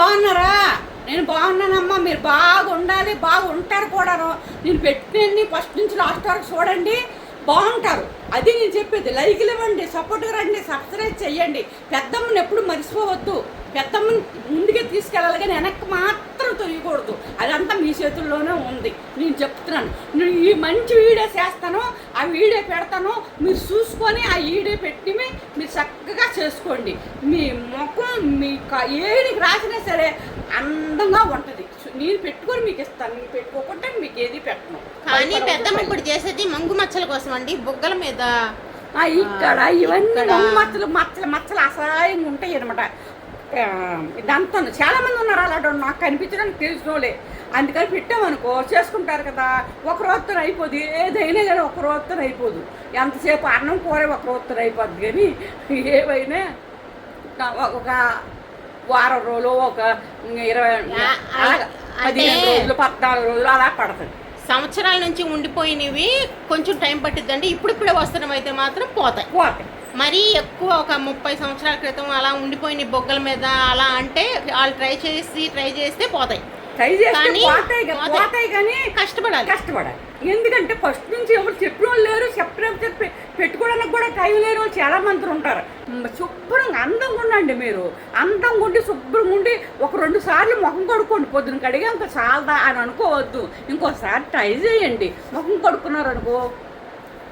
బాగున్నారా? నేను బాగున్నానమ్మా మీరు బాగుండాలి బాగుంటారు బాగా ఉంటారు కూడాను. నేను పెట్టినండి ఫస్ట్ నుంచి లాస్ట్ వరకు చూడండి బాగుంటారు. అది నేను చెప్పేది లైక్లు ఇవ్వండి సపోర్ట్గా రండి సబ్స్క్రైబ్ చేయండి పెద్దమ్మని ఎప్పుడు మర్చిపోవద్దు. పెద్దమ్మని ముందుకే తీసుకెళ్ళాలి కానీ వెనక్కి మాత్రం తొయ్యకూడదు అదంతా మీ చేతుల్లోనే ఉంది. నేను చెప్తున్నాను. నేను ఈ మంచి వీడియో చేస్తాను ఆ వీడియో పెడతాను. మీరు చూసుకొని ఆ వీడియో పెట్టి మీరు చక్కగా చేసుకోండి. మీ ముఖం మీ ఏడికి రాసినా సరే అందంగా ఉంటుంది. నేను పెట్టుకొని మీకు ఇస్తాను. నేను పెట్టుకోకుంటే మీకు ఏది పెట్టను. కానీ పెద్దమ్మ ఇప్పుడు చేసేది మంగు మచ్చల కోసం అండి బుగ్గల మీద. ఇక్కడ ఇవన్నీ మచ్చలు మచ్చలు మచ్చలు అసహాయంగా ఉంటాయి అనమాట ఇదంతా చాలా మంది ఉన్నారు అలాంటి. నాకు కనిపించడానికి తెలిసినోలే అందుకని పెట్టామనుకో చేసుకుంటారు కదా. ఒక రోజుతో అయిపోదు ఏదైనా కానీ ఒక రోజుతో అయిపోదు. ఎంతసేపు అన్నం కూర ఒక రోజుతో అయిపోద్ది కానీ ఏవైనా ఒక- వారం రోజులు ఒక ఇరవై పదిహేను రోజులు పద్నాలుగు రోజులు అలా పడుతుంది సంవత్సరాల నుంచి ఉండిపోయినవి కొంచెం టైం పట్టిద్దండి. ఇప్పుడిప్పుడే వస్తున్నాం అయితే మాత్రం పోతాయి. పోతాయి. మరీ ఎక్కువ ఒక ముప్పై సంవత్సరాల క్రితం అలా ఉండిపోయిన బొగ్గల మీద అలా అంటే వాళ్ళు ట్రై చేసి ట్రై చేస్తే పోతాయి. ట్రై చేస్తే కానీ పోతాయి కా- పోతాయి. పోతాయి కానీ కష్టపడాలి. కష్టపడాలి. ఎందుకంటే ఫస్ట్ నుంచి ఎవరు చెప్పిన వాళ్ళు లేరు చెప్పిన చెప్పి పెట్టుకోవడానికి కూడా టైం లేని వాళ్ళు చాలా మంది ఉంటారు. శుభ్రంగా అందంగా ఉండండి మీరు. అందంగా ఉండి శుభ్రంగా ఉండి ఒక రెండు సార్లు ముఖం కడుక్కోండి. పొద్దున కడిగి ఇంకా చాలదా అని అనుకోవద్దు. ఇంకోసారి ట్రై చేయండి. ముఖం కడుక్కున్నారు అనుకో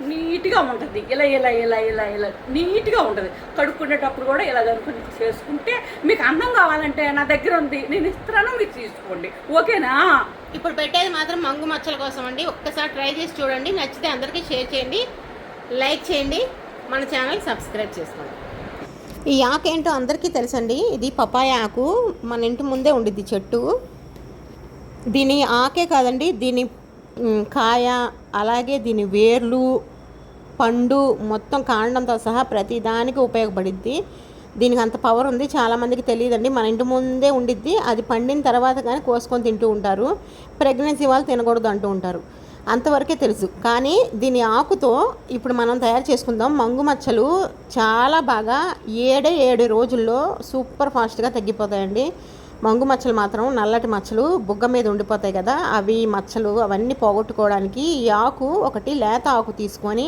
నీట్గా ఉంటుంది. ఇలా ఇలా ఇలా ఇలా ఇలా నీట్గా ఉంటుంది. కడుక్కునేటప్పుడు కూడా ఇలా కనుక్కొని చేసుకుంటే మీకు అందం కావాలంటే నా దగ్గర ఉంది నేను ఇస్తాను మీరు తీసుకోండి. ఓకేనా? ఇప్పుడు పెట్టేది మాత్రం మంగు మచ్చల కోసం అండి ఒక్కసారి ట్రై చేసి చూడండి. నచ్చితే అందరికీ షేర్ చేయండి. లైక్ చేయండి. మన ఛానల్ సబ్స్క్రైబ్ చేసుకోండి. ఈ ఆకు ఏంటో అందరికీ తెలుసండి. ఇది పపాయ ఆకు. మన ఇంటి ముందే ఉండిద్ది చెట్టు. దీని ఆకే కాదండి దీని కాయ అలాగే దీని వేర్లు పండు మొత్తం కాండంతో సహా ప్రతి దానికి ఉపయోగపడిద్ది. దీనికి అంత పవర్ ఉంది చాలామందికి తెలియదండి. మన ఇంటి ముందే ఉండిద్ది. అది పండిన తర్వాత కానీ కోసుకొని తింటూ ఉంటారు. ప్రెగ్నెన్సీ వాళ్ళు తినకూడదు అంటూ ఉంటారు. అంతవరకే తెలుసు. కానీ దీని ఆకుతో ఇప్పుడు మనం తయారు చేసుకుందాం. మంగు మచ్చలు చాలా బాగా ఏడే ఏడు రోజుల్లో సూపర్ ఫాస్ట్గా తగ్గిపోతాయండి. మంగు మచ్చలు మాత్రం నల్లటి మచ్చలు బుగ్గ మీద ఉండిపోతాయి కదా అవి మచ్చలు అవన్నీ పోగొట్టుకోవడానికి ఈ ఆకు ఒకటి లేత ఆకు తీసుకొని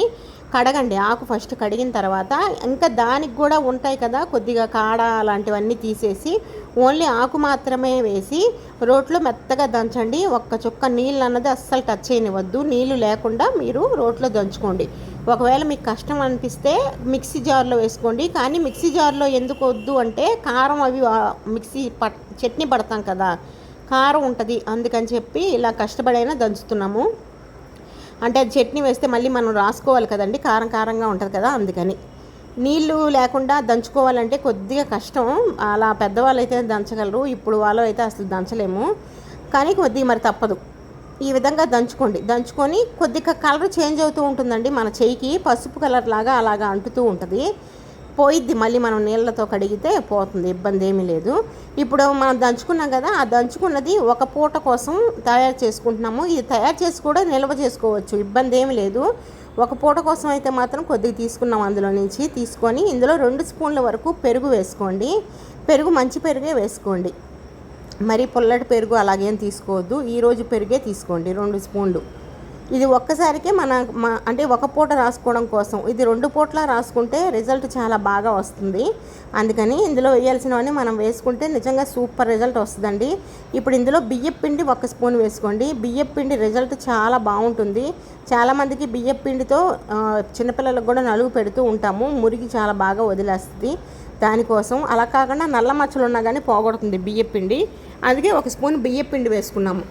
కడగండి. ఆకు ఫస్ట్ కడిగిన తర్వాత ఇంకా దానికి కూడా ఉంటాయి కదా కొద్దిగా కాడ అలాంటివన్నీ తీసేసి ఓన్లీ ఆకు మాత్రమే వేసి రోట్లో మెత్తగా దంచండి. ఒక్క చుక్క నీళ్ళు అన్నది అస్సలు టచ్ చేయనివ్వద్దు. నీళ్ళు లేకుండా మీరు రోట్లో దంచుకోండి. ఒకవేళ మీకు కష్టం అనిపిస్తే మిక్సీ జార్లో వేసుకోండి. కానీ మిక్సీ జార్లో ఎందుకు వద్దు అంటే కారం అవి మిక్సీ పట్ చట్నీ పడతాం కదా కారం ఉంటుంది. అందుకని చెప్పి ఇలా కష్టపడైనా దంచుతున్నాము. అంటే అది చట్నీ వేస్తే మళ్ళీ మనం రాసుకోవాలి కదండి కారం కారంగా ఉంటుంది కదా అందుకని. నీళ్ళు లేకుండా దంచుకోవాలంటే కొద్దిగా కష్టం. అలా పెద్దవాళ్ళు అయితే దంచగలరు ఇప్పుడు వాళ్ళు అయితే అసలు దంచలేము. కానీ కొద్దిగా మరి తప్పదు. ఈ విధంగా దంచుకోండి. దంచుకొని కొద్దిగా కలర్ చేంజ్ అవుతూ ఉంటుందండి. మన చేయికి పసుపు కలర్ లాగా అలాగా అంటుతూ ఉంటుంది. పోయిద్ది. మళ్ళీ మనం నీళ్ళతో కడిగితే పోతుంది. ఇబ్బంది ఏమీ లేదు. ఇప్పుడు మనం దంచుకున్నాం కదా ఆ దంచుకున్నది ఒక పూట కోసం తయారు చేసుకుంటున్నాము. ఇది తయారు చేసి కూడా నిల్వ చేసుకోవచ్చు. ఇబ్బంది ఏమీ లేదు. ఒక పూట కోసం అయితే మాత్రం కొద్దిగా తీసుకున్నాం అందులో నుంచి. తీసుకొని ఇందులో రెండు స్పూన్ల వరకు పెరుగు వేసుకోండి. పెరుగు మంచి పెరుగే వేసుకోండి. మరి పుల్లటి పెరుగు అలాగేం తీసుకోవద్దు. ఈరోజు పెరుగే తీసుకోండి రెండు స్పూన్లు. ఇది ఒక్కసారికే మన అంటే ఒక పూట రాసుకోవడం కోసం. ఇది రెండు పూట్ల రాసుకుంటే రిజల్ట్ చాలా బాగా వస్తుంది. అందుకని ఇందులో వేయాల్సినవన్నీ మనం వేసుకుంటే నిజంగా సూపర్ రిజల్ట్ వస్తుందండి. ఇప్పుడు ఇందులో బియ్యం పిండి ఒక స్పూన్ వేసుకోండి. బియ్యం పిండి రిజల్ట్ చాలా బాగుంటుంది. చాలామందికి బియ్యం పిండితో చిన్నపిల్లలకు కూడా నలుగు పెడుతూ ఉంటాము. మురికి చాలా బాగా వదిలేస్తుంది. దానికోసం అలా కాకుండా నల్ల మచ్చలు ఉన్నా కానీ పోగొడుతుంది బియ్యం పిండి. అందుకే ఒక స్పూన్ బియ్యం పిండి వేసుకున్నాము.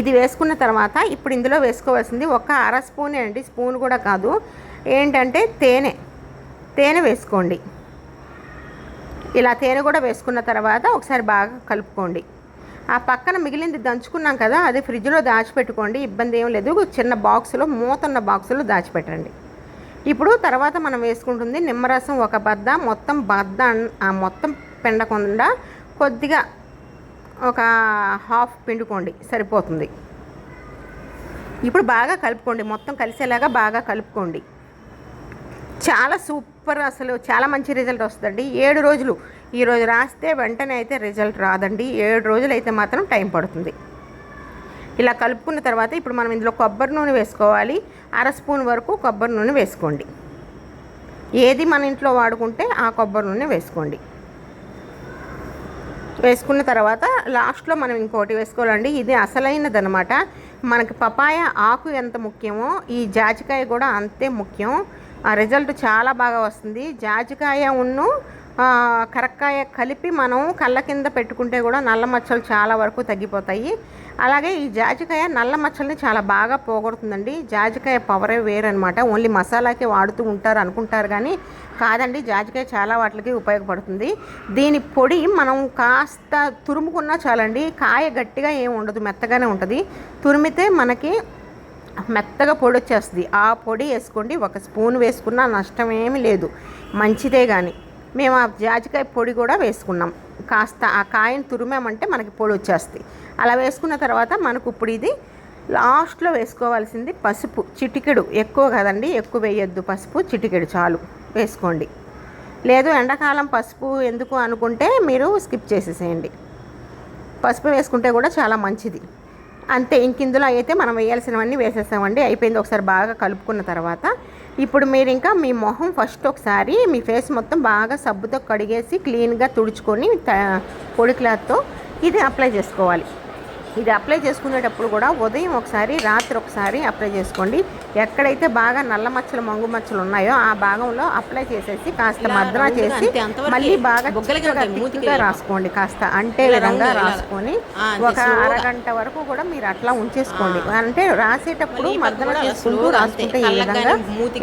ఇది వేసుకున్న తర్వాత ఇప్పుడు ఇందులో వేసుకోవాల్సింది ఒక అర స్పూనే అండి స్పూన్ కూడా కాదు. ఏంటంటే తేనె తేనె వేసుకోండి. ఇలా తేనె కూడా వేసుకున్న తర్వాత ఒకసారి బాగా కలుపుకోండి. ఆ పక్కన మిగిలింది దంచుకున్నాం కదా అది ఫ్రిడ్జ్లో దాచిపెట్టుకోండి ఇబ్బంది ఏం లేదు. చిన్న బాక్సులో మూతన్న బాక్సులో దాచిపెట్టండి. ఇప్పుడు తర్వాత మనం వేసుకుంటుంది నిమ్మరసం ఒక బద్ద మొత్తం బద్ద అన్- ఆ మొత్తం పిండకుండా కొద్దిగా ఒక హాఫ్ పిండుకోండి సరిపోతుంది. ఇప్పుడు బాగా కలుపుకోండి మొత్తం కలిసేలాగా బాగా కలుపుకోండి. చాలా సూపర్ అసలు చాలా మంచి రిజల్ట్ వస్తుందండి. ఏడు రోజులు ఈరోజు రాస్తే వెంటనే అయితే రిజల్ట్ రాదండి. ఏడు రోజులు అయితే మాత్రం టైం పడుతుంది. ఇలా కలుపుకున్న తర్వాత ఇప్పుడు మనం ఇందులో కొబ్బరి నూనె వేసుకోవాలి. అర స్పూన్ వరకు కొబ్బరి నూనె వేసుకోండి. ఏది మన ఇంట్లో వాడుకుంటే ఆ కొబ్బరి నూనె వేసుకోండి. వేసుకున్న తర్వాత లాస్ట్లో మనం ఇంకోటి వేసుకోవాలండి. ఇది అసలైనది అనమాట మనకి పపాయ ఆకు ఎంత ముఖ్యమో ఈ జాజికాయ కూడా అంతే ముఖ్యం. ఆ రిజల్ట్ చాలా బాగా వస్తుంది. జాజికాయ ఉన్ను కరక్కాయ కలిపి మనం కళ్ళ కింద పెట్టుకుంటే కూడా నల్ల మచ్చలు చాలా వరకు తగ్గిపోతాయి. అలాగే ఈ జాజికాయ నల్ల మచ్చల్ని చాలా బాగా పోగొడుతుందండి. జాజికాయ పవరే వేరనమాట ఓన్లీ మసాలాకే వాడుతూ ఉంటారు అనుకుంటారు కానీ కాదండి జాజికాయ చాలా వాటికి ఉపయోగపడుతుంది. దీని పొడి మనం కాస్త తురుముకున్నా చాలండి. కాయ గట్టిగా ఏమి ఉండదు మెత్తగానే ఉంటుంది. తురిమితే మనకి మెత్తగా పొడి వచ్చేస్తుంది. ఆ పొడి వేసుకోండి. ఒక స్పూన్ వేసుకున్నా నష్టం ఏమీ లేదు. మంచిదే కానీ మేము ఆ జాజికాయ పొడి కూడా వేసుకున్నాం. కాస్త ఆ కాయను తురిమామంటే మనకి పొడి వచ్చేస్తుంది అలా వేసుకున్న తర్వాత మనకు ఇప్పుడు ఇది లాస్ట్లో వేసుకోవాల్సింది పసుపు చిటికెడు. ఎక్కువ కదండి ఎక్కువ వేయొద్దు పసుపు చిటికెడు చాలు. వేసుకోండి. లేదు ఎండాకాలం పసుపు ఎందుకు అనుకుంటే మీరు స్కిప్ చేసేసేయండి. పసుపు వేసుకుంటే కూడా చాలా మంచిది. అంతే ఇంక ఇందులో అయితే మనం వేయాల్సినవన్నీ వేసేస్తామండి అయిపోయింది ఒకసారి బాగా కలుపుకున్న తర్వాత ఇప్పుడు మీరు ఇంకా మీ మొహం ఫస్ట్ ఒకసారి మీ ఫేస్ మొత్తం బాగా సబ్బుతో కడిగేసి క్లీన్గా తుడుచుకొని పొడి క్లాత్తో ఇది అప్లై చేసుకోవాలి. ఇది అప్లై చేసుకునేటప్పుడు కూడా ఉదయం ఒకసారి రాత్రి ఒకసారి అప్లై చేసుకోండి ఎక్కడైతే బాగా నల్ల మచ్చలు మంగు మచ్చలు ఉన్నాయో ఆ భాగంలో అప్లై చేసేసి కాస్త రౌండ్గా చేసి. మళ్ళీ బాగా ఇలా. రాసుకోండి కాస్త అంటే విధంగా. రాసుకొని ఒక. అరగంట వరకు కూడా మీరు అట్లా ఉంచేసుకోండి అంటే రాసేటప్పుడు కూడా చేసుకుంటూ రాసుకుంటే. ఈ విధంగా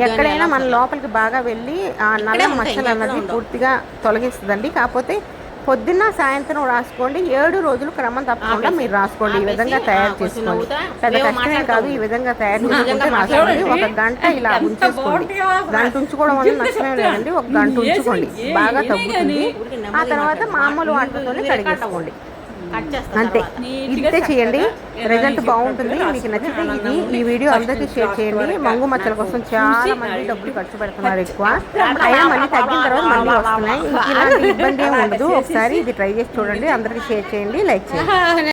ఎక్కడైనా మన. లోపలికి బాగా వెళ్ళి ఆ నల్ల మచ్చలు అన్నది. పూర్తిగా తొలగిస్తుందండి కాకపోతే పొద్దున్న సాయంత్రం రాసుకోండి ఏడు రోజులు క్రమం తప్పకుండా. మీరు రాసుకోండి ఈ విధంగా తయారు చేసుకోండి పెద్ద కష్టమే కాదు ఈ. విధంగా తయారు చేసుకుంటే. రాసుకోండి ఒక గంట ఇలా ఉంచేసుకోండి. గంట ఉంచుకోవడం వల్ల నష్టమే. లేదండి ఒక గంట ఉంచుకోండి బాగా తగ్గుతుంది ఆ తర్వాత. మామూలు మీరు కడిగేసుకోండి అంతే. ఇంతే చేయండి. రిజల్ట్ బాగుంటుంది. మీకు నచ్చితే ఇది ఈ వీడియో అందరికీ షేర్ చేయండి. మంగు మచ్చల కోసం చాలా మంది డబ్బులు ఖర్చు పెడుతున్నారు ఎక్కువ. అయినా మళ్ళీ తగ్గిన తర్వాత మళ్ళీ వస్తున్నాయి. ఇలాంటి ఇబ్బంది ఏమి ఉండదు. ఒకసారి ఇది ట్రై చేసి చూడండి. అందరికీ షేర్ చేయండి. లైక్ చేయండి.